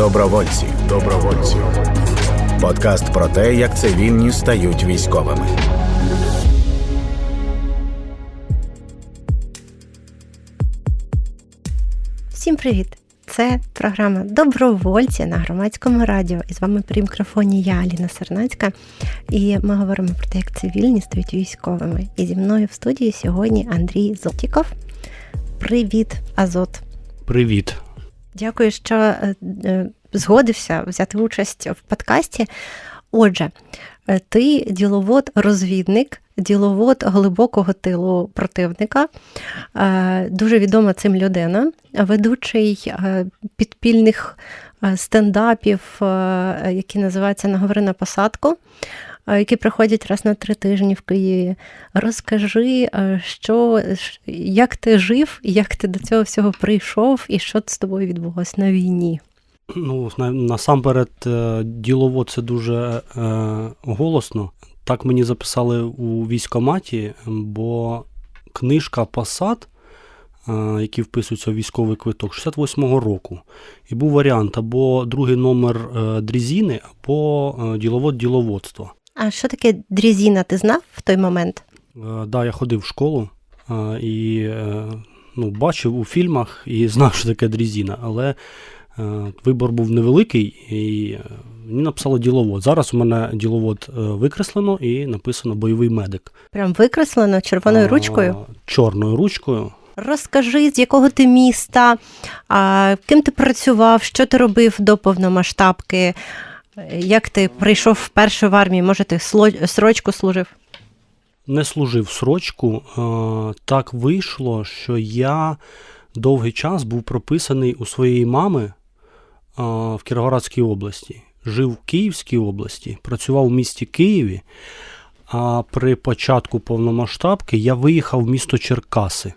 Добровольці. Добровольці. Подкаст про те, як цивільні стають військовими. Всім привіт! Це програма Добровольці на громадському радіо. І з вами при мікрофоні я, Аліна Сернацька. І ми говоримо про те, як цивільні стають військовими. І зі мною в студії сьогодні Андрій Зотіков. Привіт, Азот! Привіт. Дякую, що е, е, згодився взяти участь в подкасті. Отже, е, ти діловод-розвідник, діловод глибокого тилу противника, дуже відома цим людина, ведучий підпільних стендапів, які називаються Наговори на посадку. Які приходять раз на три тижні в Києві. Розкажи, що, як ти жив, як ти до цього всього прийшов, і що з тобою відбулося на війні? Ну, насамперед, е, ділово це дуже е, голосно. Так мені записали у військоматі, бо книжка Посад, е, які вписуються у військовий квиток, 68-го року. І був варіант або другий номер дрізіни, або діловод діловодства. А що таке дрізіна, ти знав в той момент? Так, е, да, я ходив в школу е, і е, ну, бачив у фільмах і знав, що таке дрізіна, але вибор був невеликий і мені написало діловод. Зараз у мене діловод викреслено і написано бойовий медик. Прям викреслено червоною ручкою? Чорною ручкою. Розкажи, з якого ти міста, а, ким ти працював, що ти робив до повномасштабки, як ти прийшов вперше в армію, може, ти срочку служив? Не служив срочку. Так вийшло, що я довгий час був прописаний у своєї мами в Кіровоградській області. Жив в Київській області, працював у місті Києві. А при початку повномасштабки я виїхав в місто Черкаси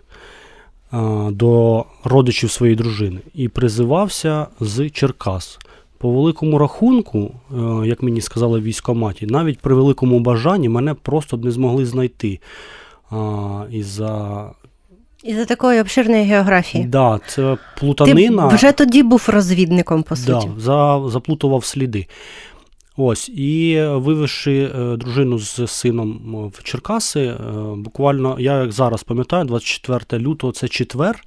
до родичів своєї дружини і призивався з Черкас. По великому рахунку, е, як мені сказали в військкоматі, навіть при великому бажанні мене просто б не змогли знайти. Із-за із-за такої обширної географії. Да, це плутанина. Ти вже тоді був розвідником, по суті. Да, за, Заплутував сліди. Ось, І вивезши е, дружину з сином в Черкаси, е, буквально, я як зараз пам'ятаю, 24 лютого це четвер.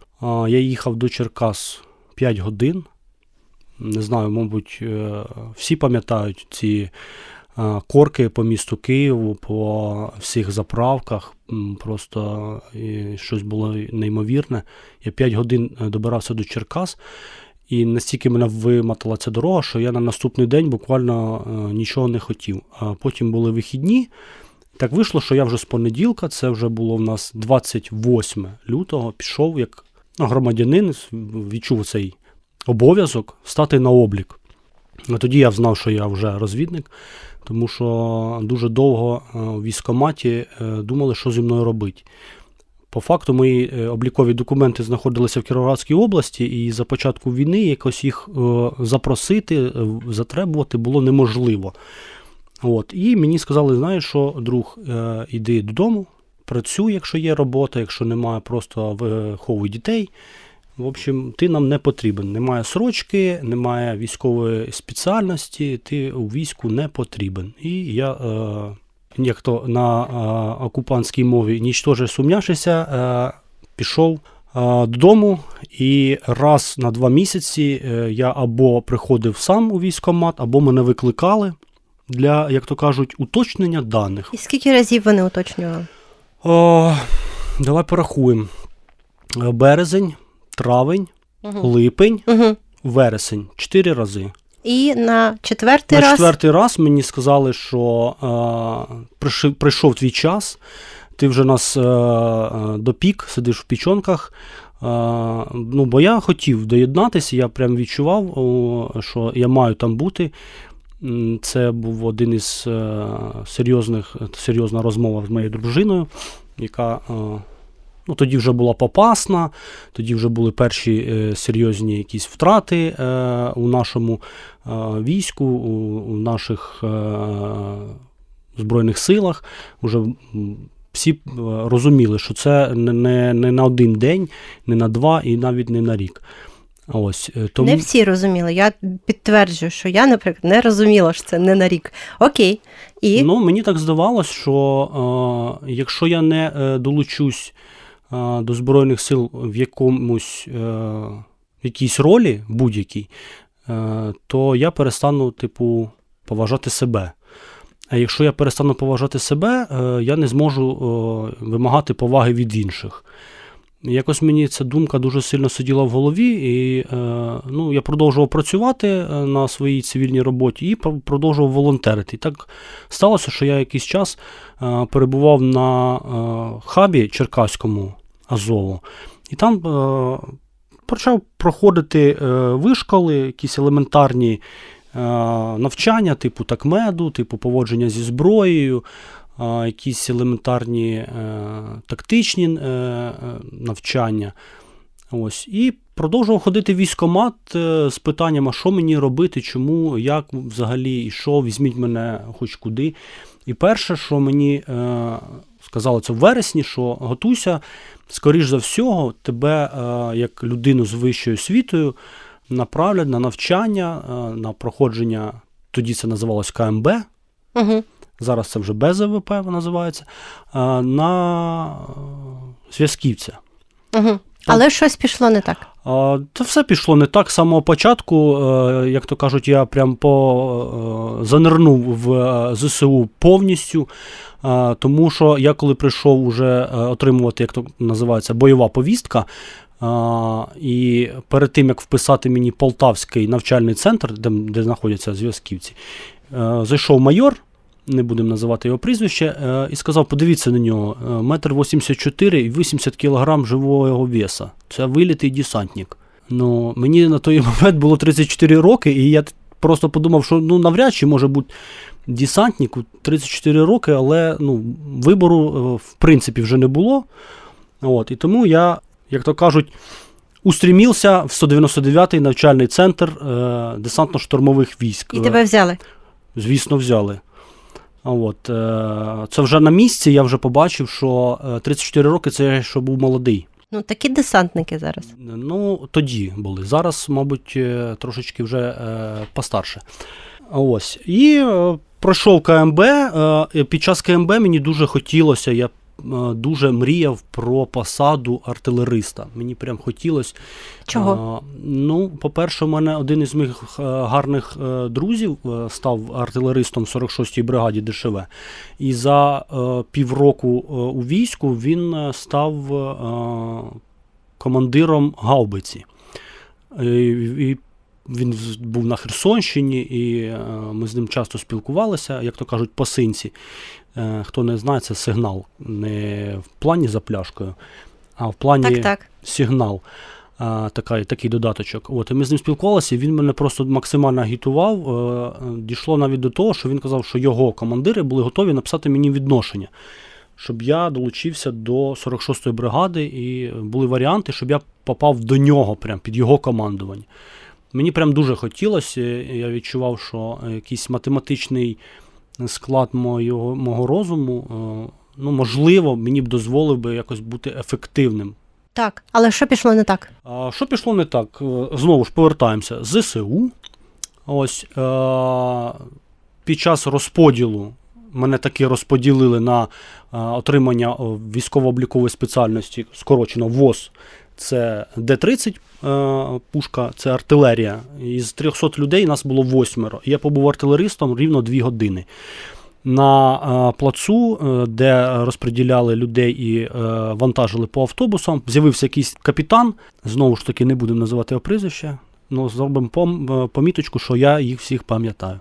Я їхав до Черкас 5 годин. Не знаю, мабуть, е, всі пам'ятають ці е, корки по місту Києву, по всіх заправках. Просто щось було неймовірне. Я 5 годин е, добирався до Черкас, і настільки мене вимотала ця дорога, що я на наступний день буквально нічого не хотів. А потім були вихідні. Так вийшло, що я вже з понеділка, це вже було в нас 28 лютого, пішов як громадянин, відчув цей обов'язок стати на облік. Тоді я знав, що я вже розвідник, тому що дуже довго е, в військкоматі е, думали, що зі мною робити. По факту, мої е, облікові документи знаходилися в Кіровоградській області, і за початку війни якось їх запросити, затребувати було неможливо. От. І мені сказали, знаєш що, друг, іди додому, працюй, якщо є робота, якщо немає, просто виховуй дітей. В общем, ти нам не потрібен. Немає срочки, немає військової спеціальності, ти у війську не потрібен. І я, е, як то на е, окупантській мові нічтоже сумняшися, е, пішов е, додому, і раз на два місяці е, я або приходив сам у військкомат, або мене викликали для, як то кажуть, уточнення даних. І скільки разів вони уточнювали? О, Давай порахуємо. Березень травень, угу. липень, угу. вересень. Чотири рази. І на четвертий на раз. На четвертий раз мені сказали, що е, прийшов, прийшов твій час, ти вже нас е, допік, сидиш в пічонках. Е, ну, Бо я хотів доєднатися, я прям відчував, що я маю там бути. Це був один із е, серйозних серйозна розмова з моєю дружиною, яка. Е, Ну, Тоді вже була попасна, тоді вже були перші е, серйозні якісь втрати е, у нашому е, війську, у, у наших е, Збройних силах. Уже всі е, розуміли, що це не, не на один день, не на два і навіть не на рік. Ось е, тому Не всі розуміли. Я підтверджую, що я, наприклад, не розуміла, що це не на рік. Окей. І Ну, мені так здавалось, що е, якщо я не е, долучусь до Збройних сил в якомусь е, якійсь ролі, будь-якій, е, то я перестану, типу, поважати себе. А якщо я перестану поважати себе, е, я не зможу вимагати поваги від інших. Якось мені ця думка дуже сильно сиділа в голові, і е, ну, я продовжував працювати е, на своїй цивільній роботі і продовжував волонтерити. І так сталося, що я якийсь час е, перебував на е, хабі Черкаському Азову, і там е, почав проходити е, вишколи, якісь елементарні навчання, типу такмеду, типу поводження зі зброєю, якісь елементарні е, тактичні е, е, навчання. Ось. І продовжував ходити в військкомат е, з питанням, а що мені робити, чому, як взагалі, і що, візьміть мене хоч куди. І перше, що мені е, сказали це в вересні, що готуйся, скоріш за всього, тебе, е, як людину з вищою освітою, направлять на навчання, е, на проходження, тоді це називалось КМБ, угу. Зараз це вже БЗВП називається, е, на зв'язківця. Угу. Але щось пішло не так. Та все пішло не так з самого початку. е, Як то кажуть, я прям по е, занирнув в е, ЗСУ повністю. Тому що я коли прийшов уже отримувати, як то називається, бойова повістка. а, І перед тим як вписати мені Полтавський навчальний центр, де, де знаходяться зв'язківці, зайшов майор, не будемо називати його прізвище, е, і сказав: подивіться на нього, е, метр 84 і 80 кілограм живого веса. Це вилітий десантник. Ну, мені на той момент було 34 роки, і я просто подумав, що ну навряд чи може бути десантник у 34 роки, але ну, вибору е, в принципі вже не було. От, і тому я, як то кажуть, устрімівся в 199-й навчальний центр е, десантно-штурмових військ. І тебе взяли. Звісно, взяли. От, е, це вже на місці, я вже побачив, що е, 34 роки це ще був молодий. Ну, такі десантники зараз. Ну, тоді були. Зараз, мабуть, е, трошечки вже е, постарше. Ось. І е, пройшов КМБ. Е, під час КМБ мені дуже хотілося, я е, дуже мріяв про посаду артилериста. Мені прям хотілося. Чого? А, ну, по-перше, у мене один із моїх е, гарних е, друзів е, став артилеристом 46-й бригаді ДШВ. І за е, півроку е, у війську він е, став е, командиром гаубиці. І, і він був на Херсонщині, і е, ми з ним часто спілкувалися, як то кажуть, по синці. Е, хто не знає, це сигнал. Не в плані за пляшкою, а в плані Так, так. сигнал. А, така, такий додаточок. От, і ми з ним спілкувалися, він мене просто максимально агітував. Е, е, Дійшло навіть до того, що він казав, що його командири були готові написати мені відношення, щоб я долучився до 46-ї бригади, і були варіанти, щоб я попав до нього, прям під його командування. Мені прям дуже хотілося, я відчував, що якийсь математичний склад мого, мого розуму, е, ну, можливо, мені б дозволив би якось бути ефективним Так. Але що пішло не так? а, Що пішло не так? Е, Знову ж повертаємося. ЗСУ. Ось е- під час розподілу мене таки розподілили на е, отримання військово-облікової спеціальності, скорочено ВОЗ. Це Д-30 е, пушка, це артилерія. Із 300 людей нас було восьмеро. Я побув артилеристом рівно 2 години. На е, плацу, е, де розподіляли людей і вантажили по автобусам, з'явився якийсь капітан. Знову ж таки, не будемо називати його прізвище. Ну, зробимо пом- поміточку, що я їх всіх пам'ятаю.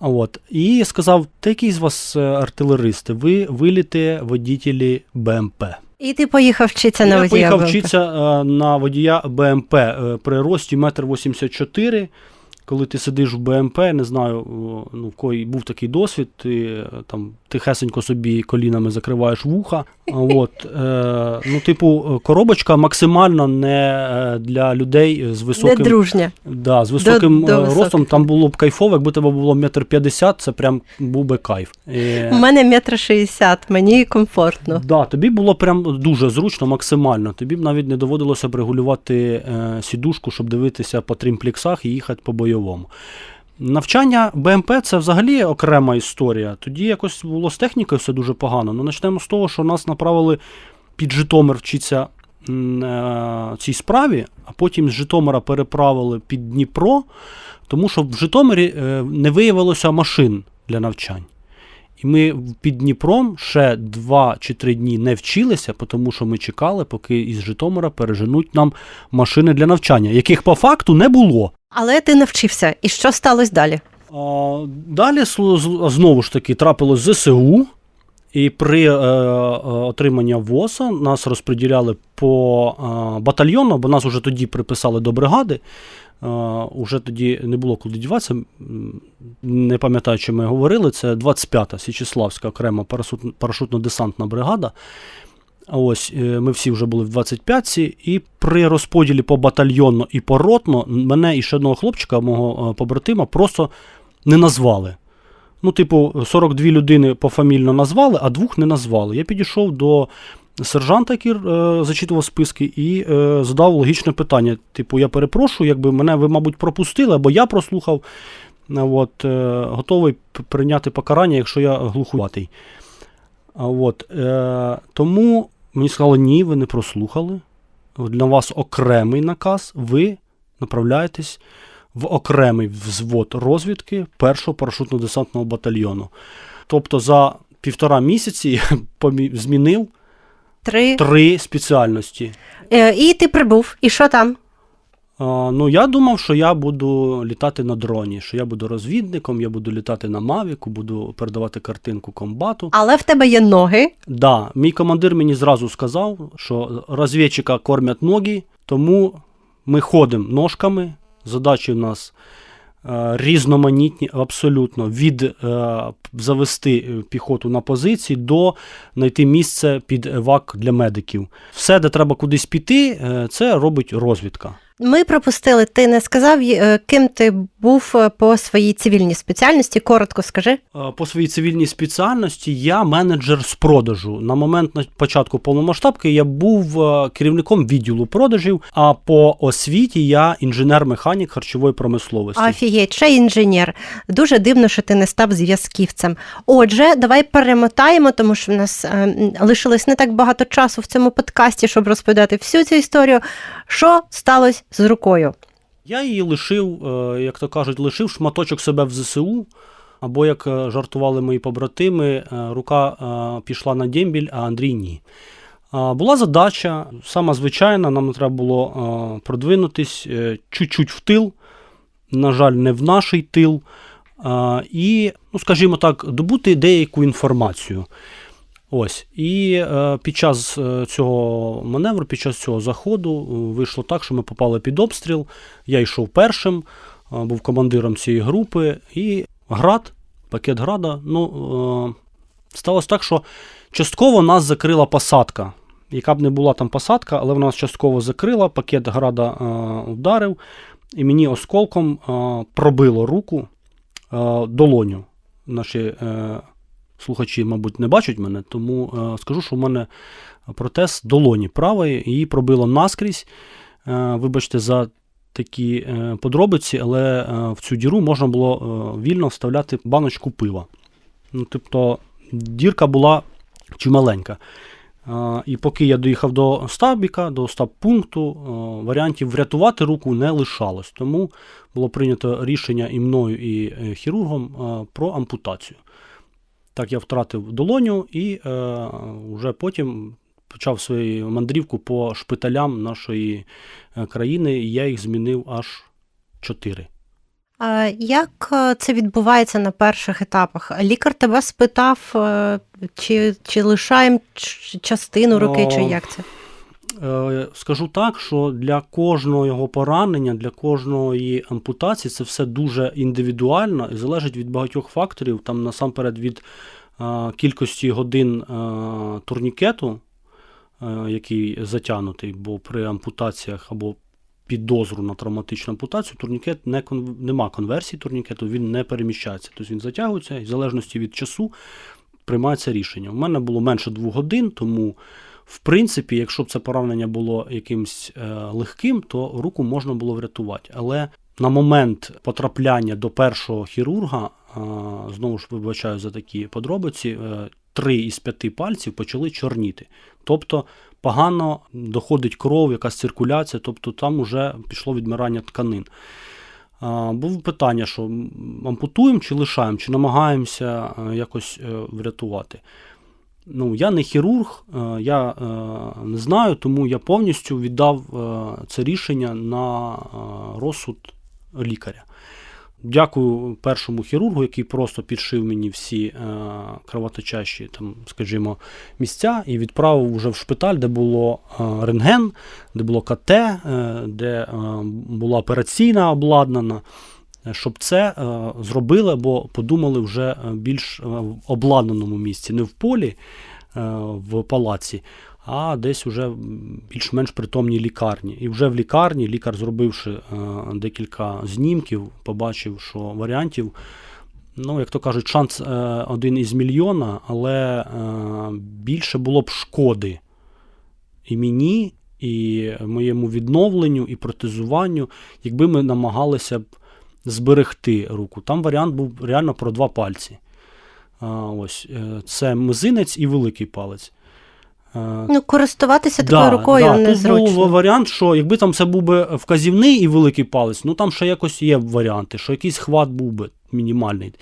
От. І сказав: та який з вас артилеристи? Ви виліте водітелі БМП. І ти поїхав вчитися на водія. Я поїхав вчитися е, на водія БМП е, при рості 1,84 м. коли ти сидиш в БМП, не знаю, ну, в кої був такий досвід, ти е, там тихесенько собі колінами закриваєш вуха. От, е, ну, типу, коробочка максимально не е, для людей з високим, Недружня. да, з високим до е, високих. ростом. Там було б кайфово, якби тебе було метр п'ятдесят, це прям був би кайф. Е, У мене метр шістдесят, мені комфортно. Да, тобі було прям дуже зручно, максимально. Тобі б навіть не доводилося б регулювати е, сідушку, щоб дивитися по тримплексах і їхати по бойовому. Навчання БМП це взагалі окрема історія. Тоді якось було з технікою все дуже погано. Ну, почнемо з того, що нас направили під Житомир вчитися е, цій справі, а потім з Житомира переправили під Дніпро, тому що в Житомирі е, не виявилося машин для навчань. І ми під Дніпром ще два чи три дні не вчилися, тому що ми чекали, поки із Житомира переженуть нам машини для навчання, яких по факту не було. Але ти навчився. І що сталося далі? А, далі знову ж таки трапилось ЗСУ, і при е, е, отриманні ВОСа нас розподіляли по е, батальйону, бо нас вже тоді приписали до бригади. Уже тоді не було куди діватися. Не пам'ятаю, чи ми говорили. Це 25-та Січеславська окрема парашут- парашутно-десантна бригада. Ось е, ми всі вже були в 25-ці, і при розподілі по батальйонно і по ротно мене і ще одного хлопчика, мого е, побратима, просто не назвали. Ну, типу, 42 людини пофамільно назвали, а двох не назвали. Я підійшов до сержанта, який е, зачитував списки, і е, задав логічне питання. Типу, я перепрошую, якби мене ви, мабуть, пропустили, або я прослухав. А От, е, готовий прийняти покарання, якщо я глухуватий. От, е, тому мені сказали, ні, ви не прослухали. Для вас окремий наказ, ви направляєтесь в окремий взвод розвідки першого парашутно-десантного батальйону. Тобто за півтора місяці я змінив Три. три спеціальності. Е, І ти прибув. І що там? А, ну, я думав, що я буду літати на дроні, що я буду розвідником, я буду літати на Мавіку, буду передавати картинку комбату. Але в тебе є ноги. Да, мій командир мені зразу сказав, що розвідчика кормять ноги, тому ми ходимо ножками. Задачі в нас різноманітні, абсолютно від е, завести е, піхоту на позиції до знайти місце під евак для медиків. Все, де треба кудись піти, е, це робить розвідка. Ми пропустили, ти не сказав, е, ким ти був е, по своїй цивільній спеціальності. Коротко скажи. Е, По своїй цивільній спеціальності я менеджер з продажу. На момент на початку повномасштабки я був керівником відділу продажів, а по освіті я інженер-механік харчової промисловості. Офігеть, ще інженер. Дуже дивно, що ти не став зв'язківцем. Отже, давай перемотаємо, тому що в нас лишилось не так багато часу в цьому подкасті, щоб розповідати всю цю історію. Що сталося з рукою? Я її лишив, е, як то кажуть, лишив шматочок себе в ЗСУ. Або, як е, жартували мої побратими, е, рука пішла на дембіль, а Андрій ні. Була задача, сама звичайна, нам треба було продвинутись чуть-чуть в тил, на жаль, не в наш тил, і, ну, скажімо так, добути деяку інформацію. Ось. І е, під час е, цього маневру, під час цього заходу, е, вийшло так, що ми попали під обстріл. Я йшов першим, е, був командиром цієї групи, і град, пакет града. Ну, е, сталося так, що частково нас закрила посадка. Яка б не була там посадка, але вона нас частково закрила, пакет града е, вдарив, і мені осколком е, пробило руку е, долоню. Наші е, слухачі, мабуть, не бачать мене, тому е, скажу, що в мене протез долоні правої, її пробило наскрізь. Е, вибачте за такі е, подробиці, але в цю діру можна було вільно вставляти баночку пива. Ну, тобто, дірка була чималенька. І поки я доїхав до стабіка, до стаб-пункту, варіантів врятувати руку не лишалось. Тому було прийнято рішення і мною, і хірургом про ампутацію. Так я втратив долоню і е, вже потім почав свою мандрівку по шпиталям нашої е, країни, і я їх змінив аж чотири. Як е, це відбувається на перших етапах? Лікар тебе спитав, е, чи, чи лишаємо частину руки, чи як це? Е, Скажу так, що для кожного його поранення, для кожної ампутації це все дуже індивідуально і залежить від багатьох факторів. Там насамперед від е, кількості годин е, турнікету, який затягнутий, бо при ампутаціях або підозру на травматичну ампутацію, турнікет не кон... нема конверсії турнікету, він не переміщається. Тобто він затягується і в залежності від часу приймається рішення. У мене було менше двох годин, тому, в принципі, якщо б це поранення було якимсь е, легким, то руку можна було врятувати. Але на момент потрапляння до першого хірурга, е, знову ж вибачаю за такі подробиці, е, три із п'яти пальців почали чорніти. Тобто погано доходить кров, якась циркуляція, тобто там вже пішло відмирання тканин. Було питання, що ампутуємо чи лишаємо, чи намагаємося якось врятувати. Ну, я не хірург, е, я е, не знаю, тому я повністю віддав е, це рішення на розсуд лікаря. Дякую першому хірургу, який просто підшив мені всі кровоточащі, там, скажімо, місця і відправив вже в шпиталь, де було рентген, де було КТ, де була операційна обладнана, щоб це е, зробили, бо подумали вже е, більш е, в обладнаному місці, не в полі, в палаці, а десь уже більш-менш притомній лікарні. І вже в лікарні лікар, зробивши декілька знімків, побачив, що варіантів, ну, як то кажуть, шанс е, один із мільйона, але е, більше було б шкоди і мені, і моєму відновленню, і протезуванню, якби ми намагалися б зберегти руку. Там варіант був реально про два пальці. А, ось, е, це мизинець і великий палець. Е, Ну, користуватися такою рукою да, незручно. Тут був варіант, що якби там це був би вказівний і великий палець, ну там ще якось є варіанти, що якийсь хват був би мінімальний.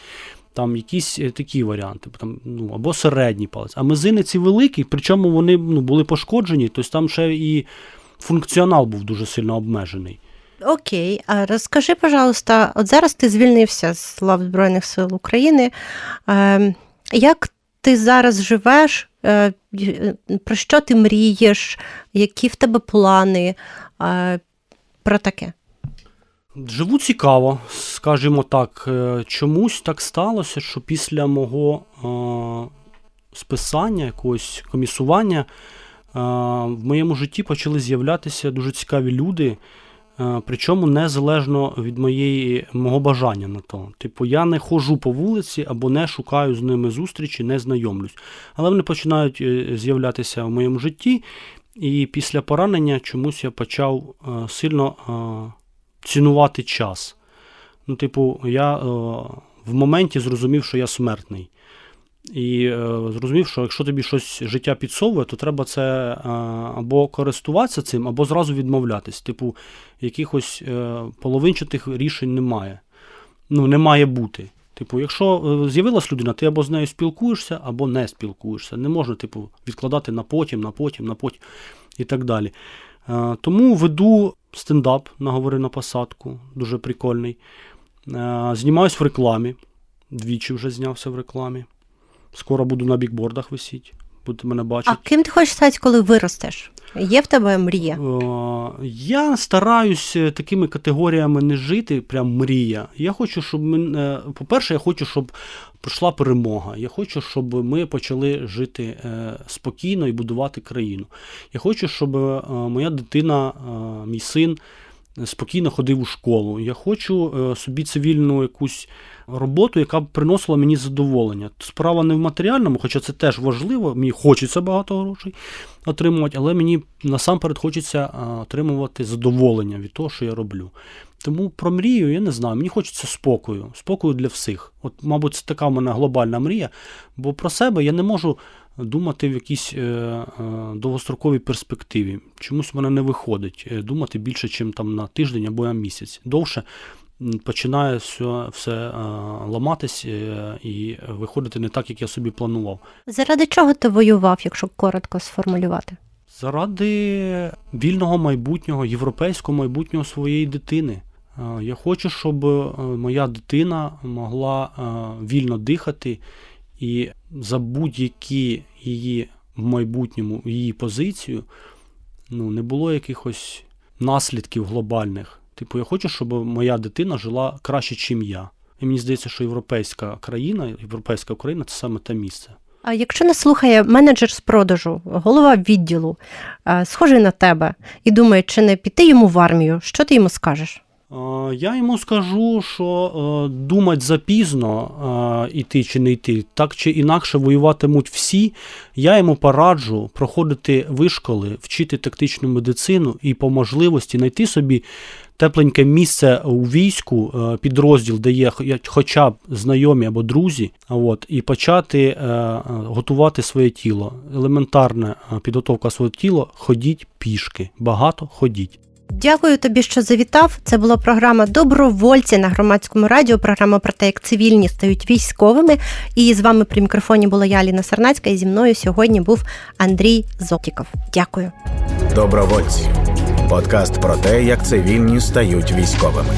Там якісь е, такі варіанти, там, ну, або середній палець. А мизинець і великий, причому вони ну, були пошкоджені, тобто там ще і функціонал був дуже сильно обмежений. Окей, а розкажи, пожалуйста, от зараз ти звільнився з лав Збройних сил України. Е, як ти зараз живеш? Е, про що ти мрієш? Які в тебе плани? Е, про таке. Живу цікаво, скажімо так. Е, Чомусь так сталося, що після мого е, списання, якогось комісування, е, в моєму житті почали з'являтися дуже цікаві люди, е, причому незалежно від моєї, мого бажання на то. Типу, я не ходжу по вулиці або не шукаю з ними зустрічі, не знайомлюсь. Але вони починають е, з'являтися в моєму житті, і після поранення чомусь я почав е, сильно. е, цінувати час. Ну, типу, я е, в моменті зрозумів, що я смертний. І е, зрозумів, що якщо тобі щось життя підсовує, то треба це е, або користуватися цим, або зразу відмовлятись. Типу, якихось е, половинчатих рішень немає. Ну, не має бути. Типу, якщо з'явилась людина, ти або з нею спілкуєшся, або не спілкуєшся. Не можна, типу, відкладати на потім, на потім, на потім і так далі. Тому веду стендап на говори на посадку, дуже прикольний. Знімаюсь в рекламі. Двічі вже знявся в рекламі. Скоро буду на бікбордах висіти. Будете мене А ким ти хочеш стати, коли виростеш? Є в тебе мрія? Е, Я стараюсь е, такими категоріями не жити, прям мрія. Я хочу, щоб мен- е, по-перше, я хочу, щоб прийшла перемога. Я хочу, щоб ми почали жити е, спокійно і будувати країну. Я хочу, щоб моя дитина, мій син спокійно ходив у школу. Я хочу е, собі цивільну якусь роботу, яка б приносила мені задоволення. Справа не в матеріальному, хоча це теж важливо, мені хочеться багато грошей отримувати, але мені насамперед хочеться отримувати задоволення від того, що я роблю. Тому про мрію я не знаю. Мені хочеться спокою, спокою для всіх. От, мабуть, це така в мене глобальна мрія, бо про себе я не можу думати в якійсь е, е, довгостроковій перспективі. Чомусь в мене не виходить е, думати більше, ніж там на тиждень або на місяць. Довше починає все, все е, ламатись е, і виходити не так, як я собі планував. Заради чого ти воював, якщо коротко сформулювати? Заради вільного майбутнього, європейського майбутнього своєї дитини. Я хочу, щоб моя дитина могла вільно дихати і за будь-які її в майбутньому її позицію ну, не було якихось наслідків глобальних. Типу, я хочу, щоб моя дитина жила краще, ніж я. І мені здається, що європейська країна, європейська Україна це саме те місце. А якщо нас слухає менеджер з продажу, голова відділу, е, схожий на тебе, і думає, чи не піти йому в армію, що ти йому скажеш? Е, Я йому скажу, що е, думать запізно е, іти чи не йти, так чи інакше воюватимуть всі. Я йому пораджу проходити вишколи, вчити тактичну медицину і по можливості знайти собі тепленьке місце у війську, е, підрозділ, де є хоча б знайомі або друзі, от, і почати е, е, готувати своє тіло. Елементарна е, підготовка свого тіла, ходіть пішки, багато ходіть. Дякую тобі, що завітав. Це була програма Добровольці на громадському радіо. Програма про те, як цивільні стають військовими. І з вами при мікрофоні була я, Аліна Сарнацька, і зі мною сьогодні був Андрій Зотіков. Дякую. Добровольці. Подкаст про те, як цивільні стають військовими.